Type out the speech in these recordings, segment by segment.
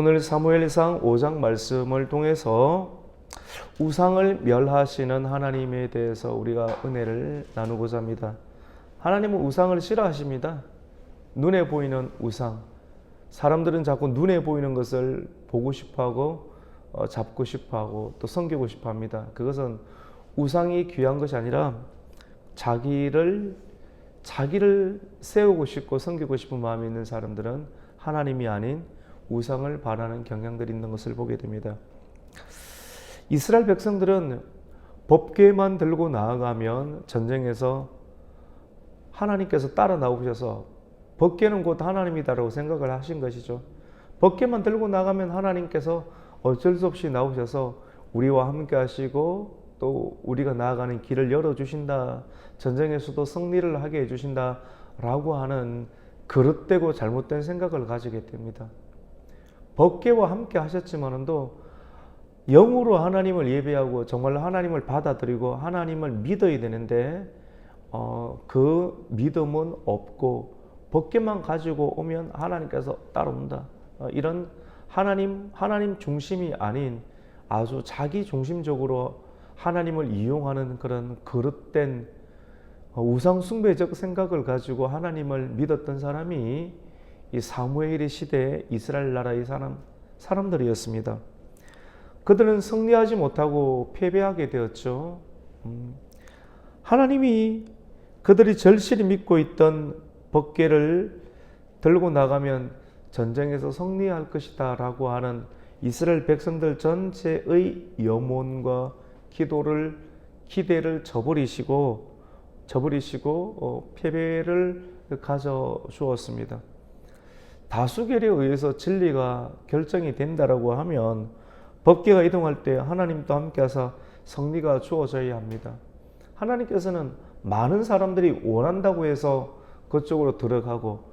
오늘 사무엘상 5장 말씀을 통해서 우상을 멸하시는 하나님에 대해서 우리가 은혜를 나누고자 합니다. 하나님은 우상을 싫어하십니다. 눈에 보이는 우상. 사람들은 자꾸 눈에 보이는 것을 보고 싶어 하고 어, 잡고 싶어 하고 또 섬기고 싶어 합니다. 그것은 우상이 귀한 것이 아니라 자기를 자기를 세우고 싶고 섬기고 싶은 마음이 있는 사람들은 하나님이 아닌 우상을 바라는 경향들이 있는 것을 보게 됩니다. 이스라엘 백성들은 법궤만 들고 나아가면 전쟁에서 하나님께서 따라 나오셔서 법궤는 곧 하나님이다라고 생각을 하신 것이죠. 법궤만 들고 나가면 하나님께서 어쩔 수 없이 나오셔서 우리와 함께 하시고 또 우리가 나아가는 길을 열어주신다. 전쟁에서도 승리를 하게 해주신다. 라고 하는 그릇되고 잘못된 생각을 가지게 됩니다. 법계와 함께 하셨지만도 영으로 하나님을 예배하고 정말 하나님을 받아들이고 하나님을 믿어야 되는데 어, 그 믿음은 없고 법계만 가지고 오면 하나님께서 따라온다. 어, 이런 하나님 하나님 중심이 아닌 아주 자기 중심적으로 하나님을 이용하는 그런 그릇된 어, 우상 숭배적 생각을 가지고 하나님을 믿었던 사람이 이 사무엘의 시대의 이스라엘 나라의 사람 사람들이었습니다. 그들은 승리하지 못하고 패배하게 되었죠. 음, 하나님이 그들이 절실히 믿고 있던 법궤를 들고 나가면 전쟁에서 승리할 것이다라고 하는 이스라엘 백성들 전체의 염원과 기도를 기대를 저버리시고 저버리시고 어, 패배를 가져 주었습니다. 다수결에 의해서 진리가 결정이 된다라고 하면 법계가 이동할 때 하나님도 함께하사 승리가 주어져야 합니다. 하나님께서는 많은 사람들이 원한다고 해서 그쪽으로 들어가고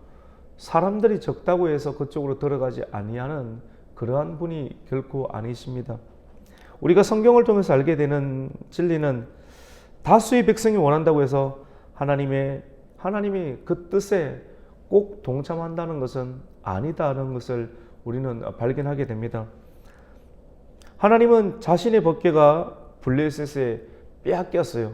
사람들이 적다고 해서 그쪽으로 들어가지 아니하는 그러한 분이 결코 아니십니다. 우리가 성경을 통해서 알게 되는 진리는 다수의 백성이 원한다고 해서 하나님의 하나님이 그 뜻에 꼭 동참한다는 것은 아니다는 것을 우리는 발견하게 됩니다. 하나님은 자신의 법궤가 블레셋에 빼앗겼어요.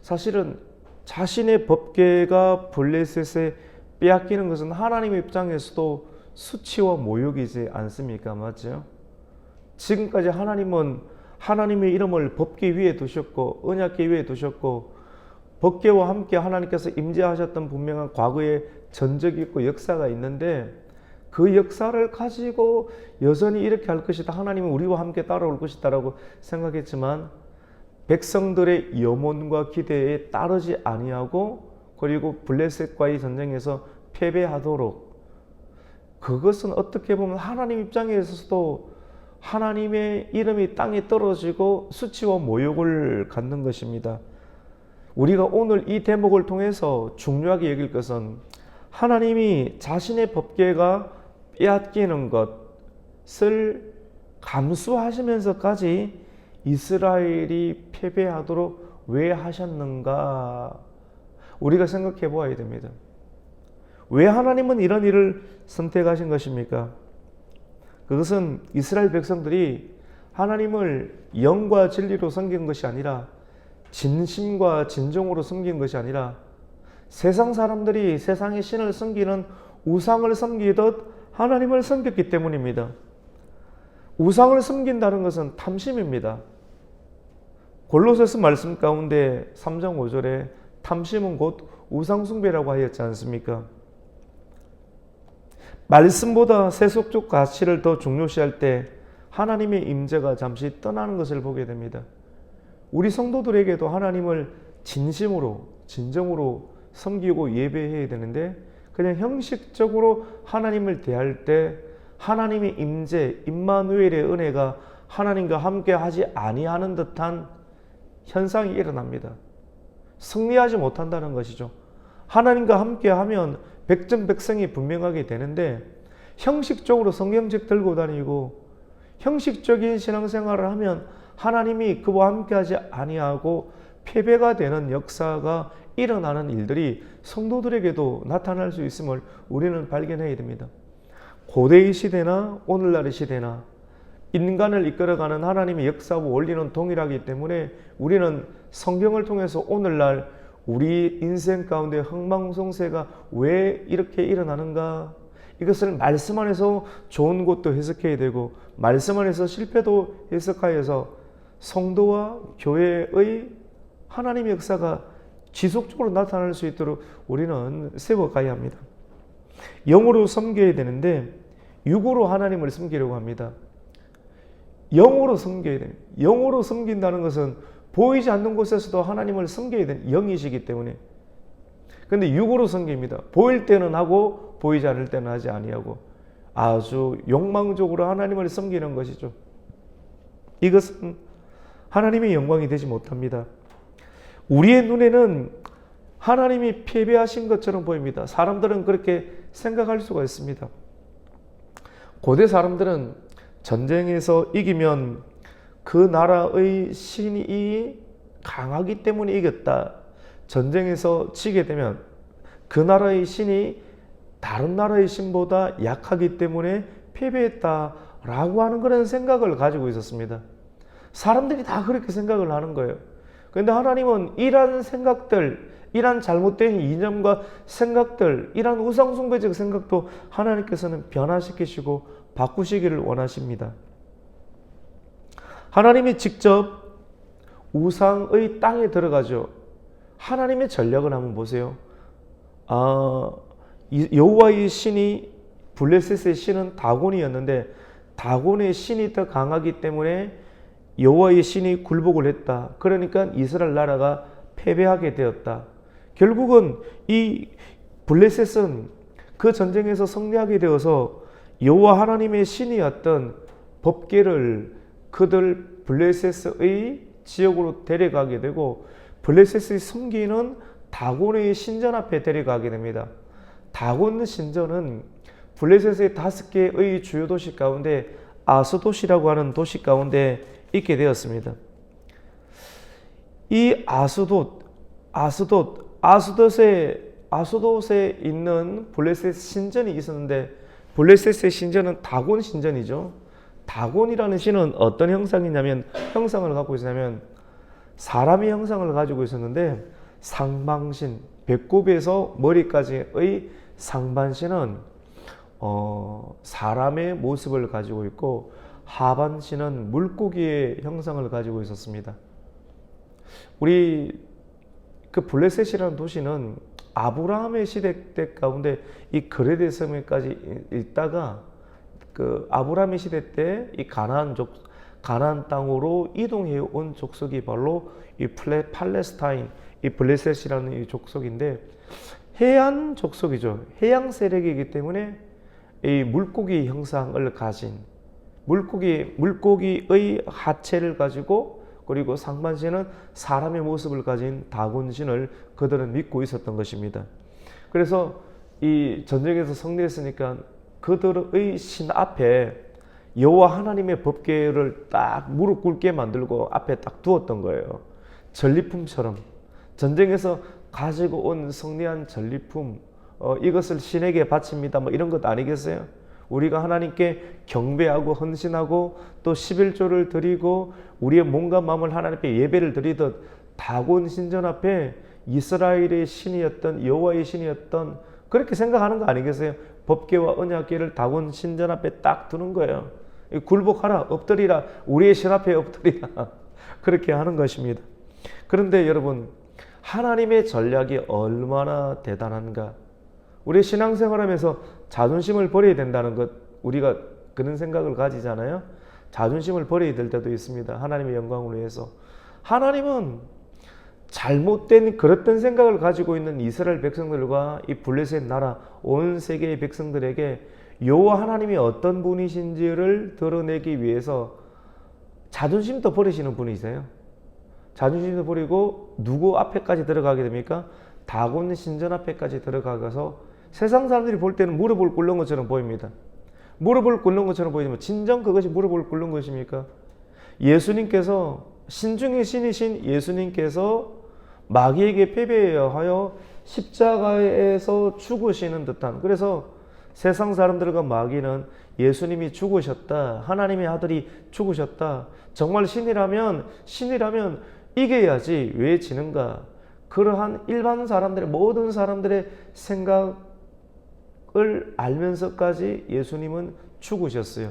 사실은 자신의 법궤가 블레셋에 빼앗기는 것은 하나님의 입장에서도 수치와 모욕이지 않습니까? 맞죠? 지금까지 하나님은 하나님의 이름을 법궤 위에 두셨고 언약궤 위에 두셨고 법궤와 함께 하나님께서 임재하셨던 분명한 과거의 전적이 있고 역사가 있는데 그 역사를 가지고 여전히 이렇게 할 것이다. 하나님은 우리와 함께 따라올 것이다라고 생각했지만 백성들의 염원과 기대에 따르지 아니하고 그리고 블레셋과의 전쟁에서 패배하도록 그것은 어떻게 보면 하나님 입장에서도 하나님의 이름이 땅에 떨어지고 수치와 모욕을 갖는 것입니다. 우리가 오늘 이 대목을 통해서 중요하게 여길 것은 하나님이 자신의 법계가 빼앗기는 것을 감수하시면서까지 이스라엘이 패배하도록 왜 하셨는가 우리가 생각해 보아야 됩니다. 왜 하나님은 이런 일을 선택하신 것입니까? 그것은 이스라엘 백성들이 하나님을 영과 진리로 섬긴 것이 아니라 진심과 진정으로 섬긴 것이 아니라 세상 사람들이 세상의 신을 섬기는 우상을 섬기듯 하나님을 섬겼기 때문입니다. 우상을 섬긴다는 것은 탐심입니다. 골로새서 말씀 가운데 3장 5절에 탐심은 곧 우상 숭배라고 하였지 않습니까? 말씀보다 세속적 가치를 더 중요시할 때 하나님의 임재가 잠시 떠나는 것을 보게 됩니다. 우리 성도들에게도 하나님을 진심으로 진정으로 섬기고 예배해야 되는데 그냥 형식적으로 하나님을 대할 때 하나님의 임재, 임마누엘의 은혜가 하나님과 함께 하지 아니하는 듯한 현상이 일어납니다. 승리하지 못한다는 것이죠. 하나님과 함께 하면 백전백승이 분명하게 되는데 형식적으로 성경책 들고 다니고 형식적인 신앙생활을 하면 하나님이 그와 함께하지 아니하고 패배가 되는 역사가 일어나는 일들이 성도들에게도 나타날 수 있음을 우리는 발견해야 됩니다. 고대의 시대나 오늘날의 시대나 인간을 이끌어가는 하나님의 역사와 원리는 동일하기 때문에 우리는 성경을 통해서 오늘날 우리 인생 가운데 흥망성쇠가 왜 이렇게 일어나는가? 이것을 말씀 안에서 좋은 것도 해석해야 되고 말씀 안에서 실패도 해석하여서 성도와 교회의 하나님의 역사가 지속적으로 나타날 수 있도록 우리는 세워가야 합니다. 영으로 섬겨야 되는데 육으로 하나님을 섬기려고 합니다. 영으로 섬겨야 돼요. 영으로 섬긴다는 것은 보이지 않는 곳에서도 하나님을 섬겨야 되는 영이시기 때문에. 근데 육으로 섬깁니다. 보일 때는 하고 보이지 않을 때는 하지 아니하고 아주 욕망적으로 하나님을 섬기는 것이죠. 이것은 하나님의 영광이 되지 못합니다. 우리의 눈에는 하나님이 패배하신 것처럼 보입니다. 사람들은 그렇게 생각할 수가 있습니다. 고대 사람들은 전쟁에서 이기면 그 나라의 신이 강하기 때문에 이겼다. 전쟁에서 지게 되면 그 나라의 신이 다른 나라의 신보다 약하기 때문에 패배했다라고 하는 그런 생각을 가지고 있었습니다. 사람들이 다 그렇게 생각을 하는 거예요. 그런데 하나님은 이러한 생각들, 이러한 잘못된 이념과 생각들, 이러한 우상숭배적 생각도 하나님께서는 변화시키시고 바꾸시기를 원하십니다. 하나님이 직접 우상의 땅에 들어가죠. 하나님의 전략을 한번 보세요. 아, 여호와의 신이 블레셋의 신은 다곤이었는데 다곤의 신이 더 강하기 때문에 여호와의 신이 굴복을 했다. 그러니까 이스라엘 나라가 패배하게 되었다. 결국은 이 블레셋은 그 전쟁에서 승리하게 되어서 여호와 하나님의 신이었던 법계를 그들 블레셋의 지역으로 데려가게 되고 블레셋의 섬기는 다곤의 신전 앞에 데려가게 됩니다. 다곤 신전은 블레셋의 다섯 개의 주요 도시 가운데 아스도시라고 하는 도시 가운데 있게 되었습니다. 이 아스돗, 아스돗, 아스돗에 아스돗에 있는 블레셋 신전이 있었는데 블레셋의 신전은 다곤 신전이죠. 다곤이라는 신은 어떤 형상이냐면 형상을 갖고 있냐면 사람의 형상을 가지고 있었는데 상방신 배꼽에서 머리까지의 상반신은 어, 사람의 모습을 가지고 있고 하반신은 물고기의 형상을 가지고 있었습니다. 우리 그 블레셋이라는 도시는 아브라함의 시대 때 가운데 이 그레데 섬에까지 있다가 그 아브라함의 시대 때 이 가나안 족 가나안 땅으로 이동해 온 족속이 바로 이 플레 팔레스타인 이 블레셋이라는 이 족속인데 해안 족속이죠. 해양 세력이기 때문에 이 물고기 형상을 가진 물고기 물고기의 하체를 가지고 그리고 상반신은 사람의 모습을 가진 다곤신을 그들은 믿고 있었던 것입니다. 그래서 이 전쟁에서 승리했으니까 그들의 신 앞에 여호와 하나님의 법궤를 딱 무릎 꿇게 만들고 앞에 딱 두었던 거예요. 전리품처럼 전쟁에서 가지고 온 승리한 전리품 어, 이것을 신에게 바칩니다. 뭐 이런 것 아니겠어요? 우리가 하나님께 경배하고 헌신하고 또 11조를 드리고 우리의 몸과 마음을 하나님께 예배를 드리듯 다곤 신전 앞에 이스라엘의 신이었던 여호와의 신이었던 그렇게 생각하는 거 아니겠어요? 법계와 언약계를 다곤 신전 앞에 딱 두는 거예요. 굴복하라, 엎드리라, 우리의 신 앞에 엎드리라. 그렇게 하는 것입니다. 그런데 여러분, 하나님의 전략이 얼마나 대단한가? 우리 신앙생활하면서 자존심을 버려야 된다는 것 우리가 그런 생각을 가지잖아요. 자존심을 버려야 될 때도 있습니다. 하나님의 영광을 위해서. 하나님은 잘못된 그렇던 생각을 가지고 있는 이스라엘 백성들과 이 블레셋 나라 온 세계의 백성들에게 여호와 하나님이 어떤 분이신지를 드러내기 위해서 자존심도 버리시는 분이세요. 자존심도 버리고 누구 앞에까지 들어가게 됩니까? 다곤 신전 앞에까지 들어가서 세상 사람들이 볼 때는 무릎을 꿇는 것처럼 보입니다. 무릎을 꿇는 것처럼 보이지만 진정 그것이 무릎을 꿇는 것입니까? 예수님께서 신중의 신이신 예수님께서 마귀에게 패배하여 십자가에서 죽으시는 듯한 그래서 세상 사람들과 마귀는 예수님이 죽으셨다. 하나님의 아들이 죽으셨다. 정말 신이라면 신이라면 이겨야지 왜 지는가? 그러한 일반 사람들의 모든 사람들의 생각 을 알면서까지 예수님은 죽으셨어요.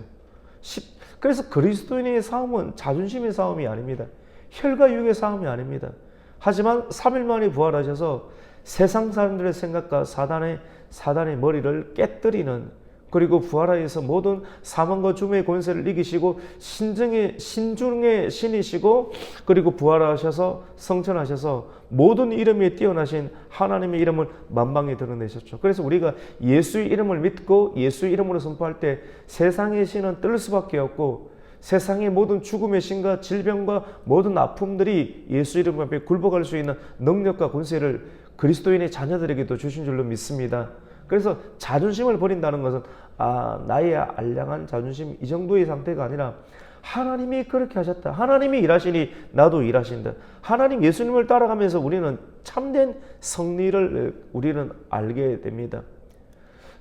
십- 그래서 그리스도인의 싸움은 자존심의 싸움이 아닙니다. 혈과 육의 싸움이 아닙니다. 하지만 3일 만에 부활하셔서 세상 사람들의 생각과 사단의 사단의 머리를 깨뜨리는 그리고 부활하여서 모든 사망과 죽음의 권세를 이기시고 신중의 신중의 신이시고 그리고 부활하셔서 성천하셔서 모든 이름에 뛰어나신 하나님의 이름을 만방에 드러내셨죠. 그래서 우리가 예수의 이름을 믿고 예수의 이름으로 선포할 때 세상의 신은 뜰 수밖에 없고 세상의 모든 죽음의 신과 질병과 모든 아픔들이 예수 이름 앞에 굴복할 수 있는 능력과 권세를 그리스도인의 자녀들에게도 주신 줄로 믿습니다. 그래서 자존심을 버린다는 것은 아 나의 알량한 자존심 이 정도의 상태가 아니라 하나님이 그렇게 하셨다. 하나님이 일하시니 나도 일하신다. 하나님 예수님을 따라가면서 우리는 참된 승리를 우리는 알게 됩니다.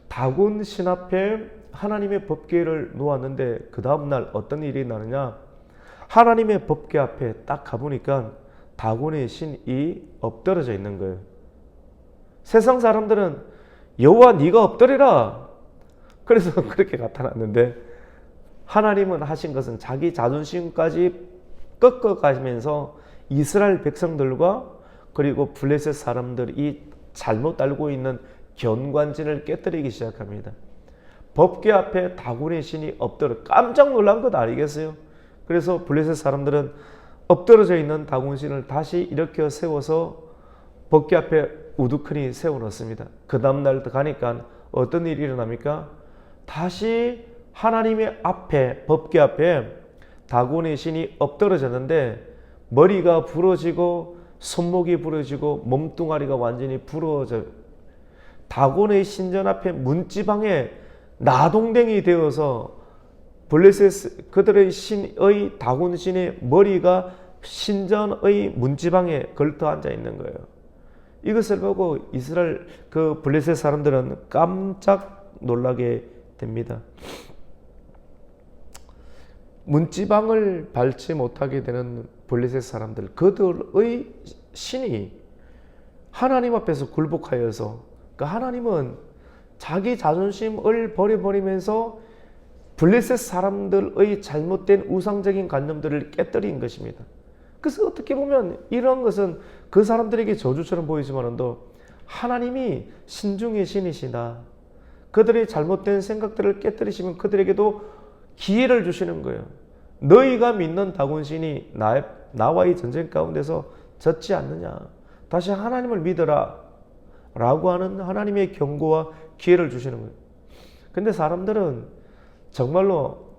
다곤 신 앞에 하나님의 법궤를 놓았는데 그 다음 날 어떤 일이 나느냐? 하나님의 법궤 앞에 딱 가보니까 다곤의 신이 엎드러져 있는 거예요. 세상 사람들은 여호와 네가 엎드리라. 그래서 그렇게 나타났는데 하나님은 하신 것은 자기 자존심까지 꺾어 가시면서 이스라엘 백성들과 그리고 블레셋 사람들이 잘못 알고 있는 견관진을 깨뜨리기 시작합니다. 법궤 앞에 다곤의 신이 엎드려 깜짝 놀란 것 아니겠어요? 그래서 블레셋 사람들은 엎드러져 있는 다곤 신을 다시 일으켜 세워서 법궤 앞에 우두커니 세워놓습니다. 그 다음날 가니까 어떤 일이 일어납니까? 다시 하나님의 앞에 법궤 앞에 다곤의 신이 엎드러졌는데 머리가 부러지고 손목이 부러지고 몸뚱아리가 완전히 부러져 다곤의 신전 앞에 문지방에 나동댕이 되어서 블레셋 그들의 신의 다곤 신의 머리가 신전의 문지방에 걸터 앉아 있는 거예요. 이것을 보고 이스라엘 그 블레셋 사람들은 깜짝 놀라게 됩니다. 문지방을 밟지 못하게 되는 블레셋 사람들 그들의 신이 하나님 앞에서 굴복하여서 그 하나님은 자기 자존심을 버려버리면서 블레셋 사람들의 잘못된 우상적인 관념들을 깨뜨린 것입니다. 그래서 어떻게 보면 이런 것은 그 사람들에게 저주처럼 보이지만도 하나님이 신중의 신이시다. 그들의 잘못된 생각들을 깨뜨리시면 그들에게도 기회를 주시는 거예요. 너희가 믿는 다곤신이 나, 나와의 전쟁 가운데서 졌지 않느냐. 다시 하나님을 믿어라. 라고 하는 하나님의 경고와 기회를 주시는 거예요. 근데 사람들은 정말로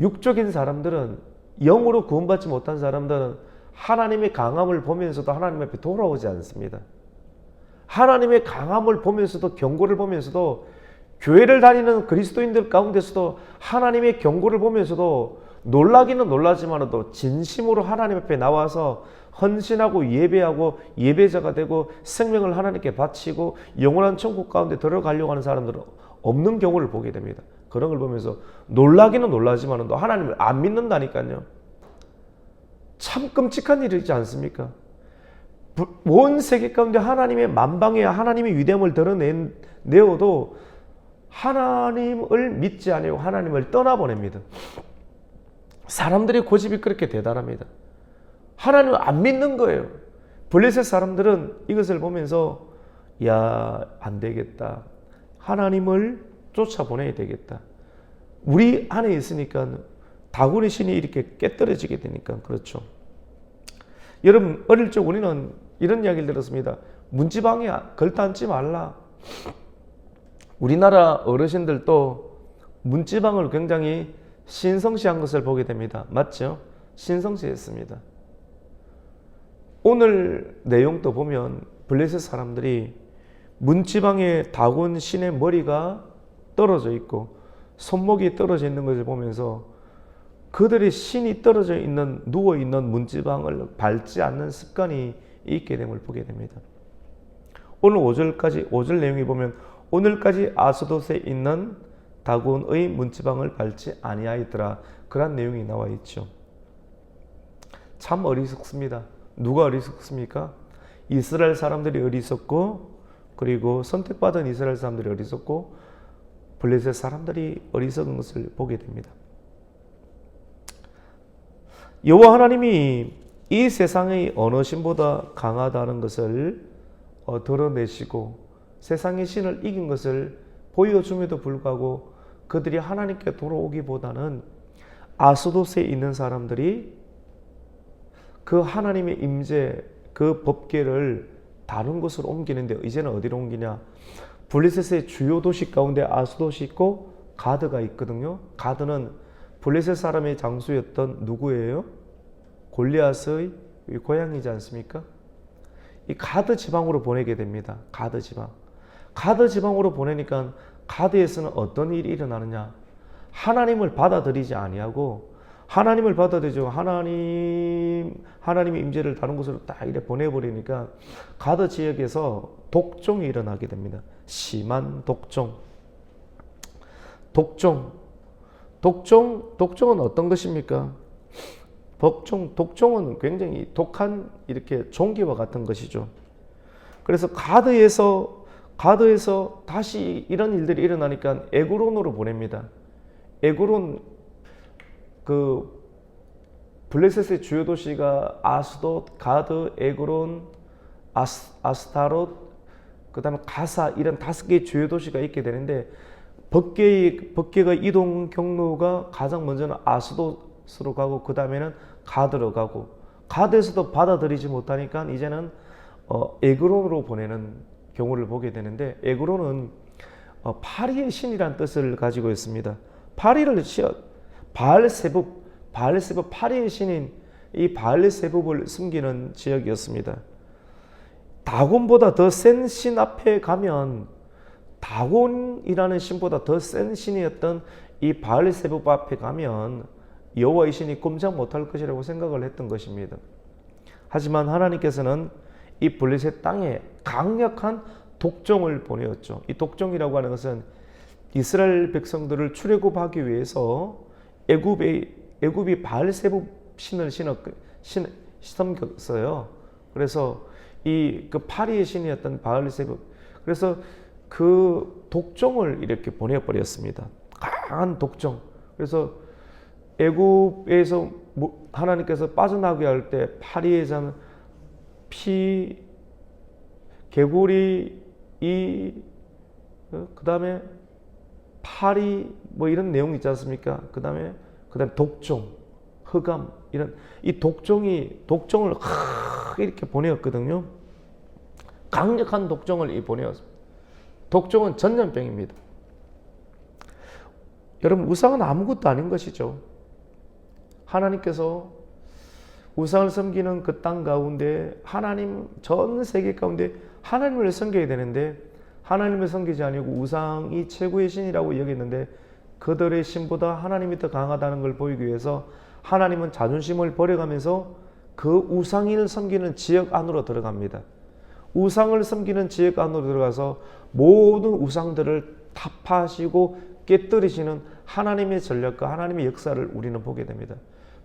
육적인 사람들은 영으로 구원받지 못한 사람들은 하나님의 강함을 보면서도 하나님 앞에 돌아오지 않습니다. 하나님의 강함을 보면서도 경고를 보면서도 교회를 다니는 그리스도인들 가운데서도 하나님의 경고를 보면서도 놀라기는 놀라지만도 진심으로 하나님 앞에 나와서 헌신하고 예배하고 예배자가 되고 생명을 하나님께 바치고 영원한 천국 가운데 들어가려고 하는 사람들은 없는 경우를 보게 됩니다. 그런 걸 보면서 놀라기는 놀라지만도 하나님을 안 믿는다니까요. 참 끔찍한 일이지 않습니까? 온 세계 가운데 하나님의 만방의 하나님의 위대함을 드러내어도 하나님을 믿지 아니고 하나님을 떠나보냅니다. 사람들의 고집이 그렇게 대단합니다. 하나님을 안 믿는 거예요. 블레셋 사람들은 이것을 보면서 야, 안 되겠다. 하나님을 쫓아보내야 되겠다. 우리 안에 있으니까 다구리 신이 이렇게 깨떨어지게 되니까 그렇죠. 여러분 어릴 적 우리는 이런 이야기를 들었습니다. 문지방에 걸터앉지 말라. 우리나라 어르신들도 문지방을 굉장히 신성시한 것을 보게 됩니다. 맞죠? 신성시했습니다. 오늘 내용도 보면 블레셋 사람들이 문지방에 다곤 신의 머리가 떨어져 있고 손목이 떨어져 있는 것을 보면서 그들의 신이 떨어져 있는 누워 있는 문지방을 밟지 않는 습관이 있게 됨을 보게 됩니다. 오늘 5절까지 5절 내용에 보면 오늘까지 아스돗에 있는 다곤의 문지방을 밟지 아니하였더라. 그런 내용이 나와 있죠. 참 어리석습니다. 누가 어리석습니까? 이스라엘 사람들이 어리석고 그리고 선택받은 이스라엘 사람들이 어리석고 블레셋 사람들이 어리석은 것을 보게 됩니다. 여호와 하나님이 이 세상의 어느 신보다 강하다는 것을 어, 드러내시고 세상의 신을 이긴 것을 보여줌에도 불구하고 그들이 하나님께 돌아오기보다는 아스돗에 있는 사람들이 그 하나님의 임재 그 법계를 다른 곳으로 옮기는데 이제는 어디로 옮기냐? 블레셋의 주요 도시 가운데 아스돗이 있고 가드가 있거든요. 가드는 블레셋 사람의 장수였던 누구예요? 골리앗의 고향이지 않습니까? 이 가드 지방으로 보내게 됩니다. 가드 지방. 가드 지방으로 보내니까 가드에서는 어떤 일이 일어나느냐? 하나님을 받아들이지 아니하고 하나님을 받아들이죠. 하나님 하나님의 임재를 다른 곳으로 딱 이래 보내버리니까 가드 지역에서 독종이 일어나게 됩니다. 심한 독종. 독종. 독종 독종은 어떤 것입니까? 독종 독종은 굉장히 독한 이렇게 종기와 같은 것이죠. 그래서 가드에서 가드에서 다시 이런 일들이 일어나니까 에그론으로 보냅니다. 에그론 그 블레셋의 주요 도시가 아스돗, 가드, 에그론, 아스, 아스타롯, 그 다음에 가사 이런 다섯 개의 주요 도시가 있게 되는데 법계의 법계가 이동 경로가 가장 먼저는 아스돗으로 가고 그 다음에는 가드로 가고 가드에서도 받아들이지 못하니까 이제는 어, 에그론으로 보내는 경우를 보게 되는데 에그론은 어, 파리의 신이란 뜻을 가지고 있습니다. 파리를 시어 바알세북 바알세북 파리의 신인 이 바알세북을 숨기는 지역이었습니다. 다곤보다 더 센 신 앞에 가면 다곤이라는 신보다 더 센 신이었던 이 바알세북 앞에 가면 여호와의 신이 꼼짝 못할 것이라고 생각을 했던 것입니다. 하지만 하나님께서는 이 블레셋 땅에 강력한 독종을 보내었죠. 이 독종이라고 하는 것은 이스라엘 백성들을 출애굽하기 위해서 애굽의 애굽이 바알세북 신을 신었 신 섬겼어요. 그래서 이 그 파리의 신이었던 바알세북 그래서 그 독종을 이렇게 보내버렸습니다. 강한 독종. 그래서 애굽에서 하나님께서 빠져나오게 할 때 파리에서는 피 개구리 이 그 다음에 파리 뭐 이런 내용 있지 않습니까? 그 다음에 그 다음에 독종, 흑암 이런 이 독종이 독종을 이렇게 보내었거든요. 강력한 독종을 이 보내었습니다. 독종은 전염병입니다. 여러분 우상은 아무것도 아닌 것이죠. 하나님께서 우상을 섬기는 그 땅 가운데 하나님 전 세계 가운데 하나님을 섬겨야 되는데 하나님을 섬기지 아니고 우상이 최고의 신이라고 여겼는데 그들의 신보다 하나님이 더 강하다는 걸 보이기 위해서 하나님은 자존심을 버려가면서 그 우상인을 섬기는 지역 안으로 들어갑니다. 우상을 섬기는 지역 안으로 들어가서 모든 우상들을 타파하시고 깨뜨리시는 하나님의 전략과 하나님의 역사를 우리는 보게 됩니다.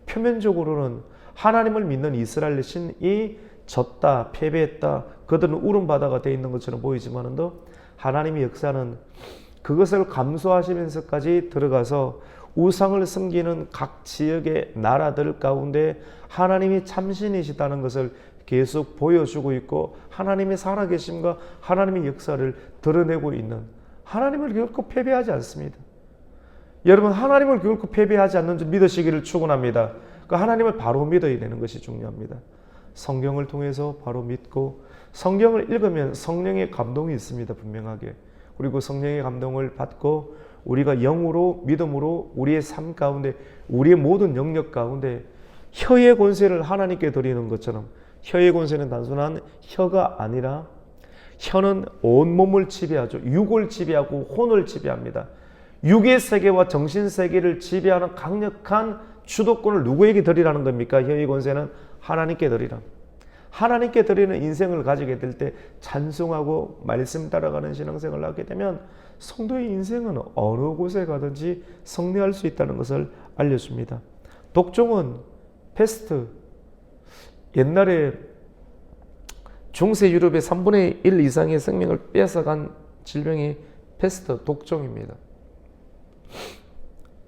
표면적으로는 하나님을 믿는 이스라엘 신이 졌다, 패배했다, 그들은 울음바다가 되어 있는 것처럼 보이지만도 하나님의 역사는 그것을 감수하시면서까지 들어가서 우상을 섬기는 각 지역의 나라들 가운데 하나님이 참신이시다는 것을 계속 보여주고 있고 하나님의 살아계심과 하나님의 역사를 드러내고 있는 하나님을 결코 패배하지 않습니다. 여러분 하나님을 결코 패배하지 않는 줄 믿으시기를 축원합니다. 그 하나님을 바로 믿어야 되는 것이 중요합니다. 성경을 통해서 바로 믿고 성경을 읽으면 성령의 감동이 있습니다. 분명하게. 그리고 성령의 감동을 받고 우리가 영으로 믿음으로 우리의 삶 가운데 우리의 모든 영역 가운데 혀의 권세를 하나님께 드리는 것처럼 혀의 권세는 단순한 혀가 아니라 혀는 온 몸을 지배하죠. 육을 지배하고 혼을 지배합니다. 육의 세계와 정신 세계를 지배하는 강력한 주도권을 누구에게 드리라는 겁니까? 혀의 권세는 하나님께 드리라. 하나님께 드리는 인생을 가지게 될 때 찬송하고 말씀 따라가는 신앙생활을 하게 되면 성도의 인생은 어느 곳에 가든지 승리할 수 있다는 것을 알려줍니다. 독종은 패스트 옛날에 중세 유럽의 3분의 1 이상의 생명을 뺏어간 질병이 패스트 독종입니다.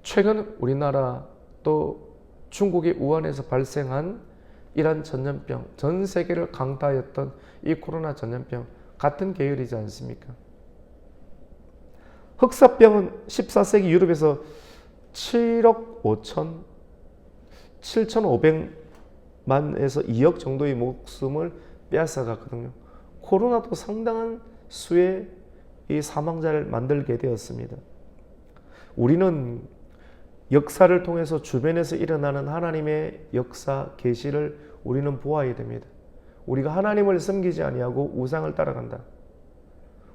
최근 우리나라 또 중국의 우한에서 발생한 이란 전염병, 전 세계를 강타했던 이 코로나 전염병 같은 계열이지 않습니까? 흑사병은 14세기 유럽에서 7억 5천 7,500 만에서 2억 정도의 목숨을 빼앗아갔거든요. 코로나도 상당한 수의 이 사망자를 만들게 되었습니다. 우리는 역사를 통해서 주변에서 일어나는 하나님의 역사 계시를 우리는 보아야 됩니다. 우리가 하나님을 섬기지 아니하고 우상을 따라간다.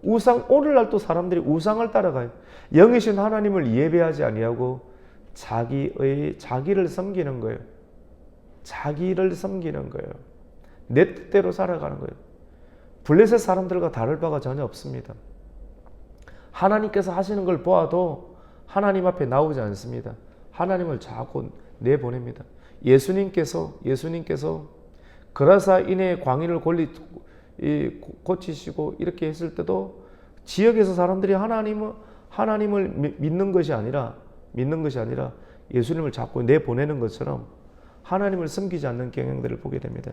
우상 오늘날도 사람들이 우상을 따라가요. 영이신 하나님을 예배하지 아니하고 자기의 자기를 섬기는 거예요. 자기를 섬기는 거예요. 내 뜻대로 살아가는 거예요. 블레셋 사람들과 다를 바가 전혀 없습니다. 하나님께서 하시는 걸 보아도 하나님 앞에 나오지 않습니다. 하나님을 자꾸 내보냅니다. 예수님께서 예수님께서 그라사 인의 광인을 이, 고치시고 이렇게 했을 때도 지역에서 사람들이 하나님을 하나님을 미- 믿는 것이 아니라 믿는 것이 아니라 예수님을 자꾸 내보내는 것처럼 하나님을 섬기지 않는 경향들을 보게 됩니다.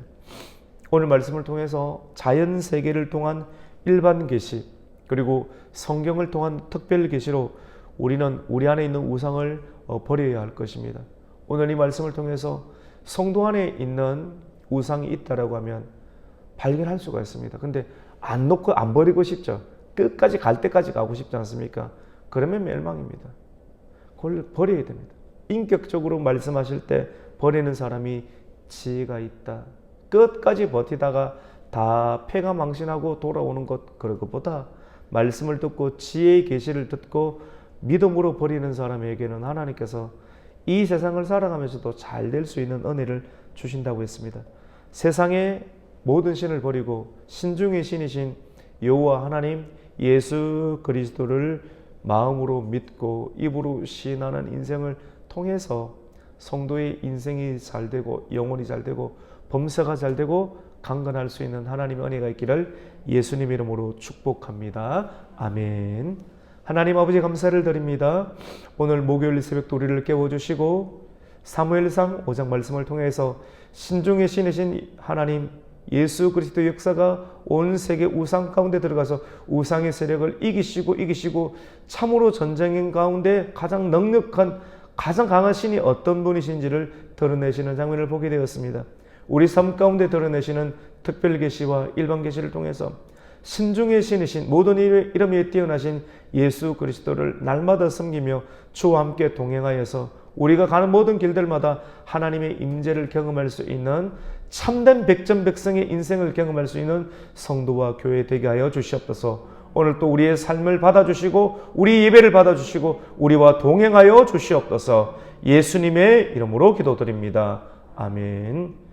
오늘 말씀을 통해서 자연 세계를 통한 일반 계시 그리고 성경을 통한 특별 계시로 우리는 우리 안에 있는 우상을 어, 버려야 할 것입니다. 오늘 이 말씀을 통해서 성도 안에 있는 우상이 있다라고 하면 발견할 수가 있습니다. 근데 안 놓고 안 버리고 싶죠. 끝까지 갈 때까지 가고 싶지 않습니까? 그러면 멸망입니다. 그걸 버려야 됩니다. 인격적으로 말씀하실 때 버리는 사람이 지혜가 있다. 끝까지 버티다가 다 패가 망신하고 돌아오는 것 그런 것보다 말씀을 듣고 지혜의 계시를 듣고 믿음으로 버리는 사람에게는 하나님께서 이 세상을 살아가면서도 잘 될 수 있는 은혜를 주신다고 했습니다. 세상의 모든 신을 버리고 신중의 신이신 여호와 하나님 예수 그리스도를 마음으로 믿고 입으로 시인하는 인생을 통해서 성도의 인생이 잘 되고 영혼이 잘 되고 범사가 잘 되고 강건할 수 있는 하나님의 은혜가 있기를 예수님 이름으로 축복합니다. 아멘. 하나님 아버지 감사를 드립니다. 오늘 목요일 새벽도 우리를 깨워주시고 사무엘상 5장 말씀을 통해서 신중의 신이신 하나님 예수 그리스도 역사가 온 세계 우상 가운데 들어가서 우상의 세력을 이기시고 이기시고 참으로 전쟁인 가운데 가장 능력한 가장 강한 신이 어떤 분이신지를 드러내시는 장면을 보게 되었습니다. 우리 삶 가운데 드러내시는 특별 계시와 일반 계시를 통해서 신중의 신이신 모든 일- 이름에 뛰어나신 예수 그리스도를 날마다 섬기며 주와 함께 동행하여서 우리가 가는 모든 길들마다 하나님의 임재를 경험할 수 있는 참된 백전백승의 인생을 경험할 수 있는 성도와 교회 되게 하여 주시옵소서. 오늘 또 우리의 삶을 받아주시고 우리 예배를 받아주시고 우리와 동행하여 주시옵소서. 예수님의 이름으로 기도드립니다. 아멘.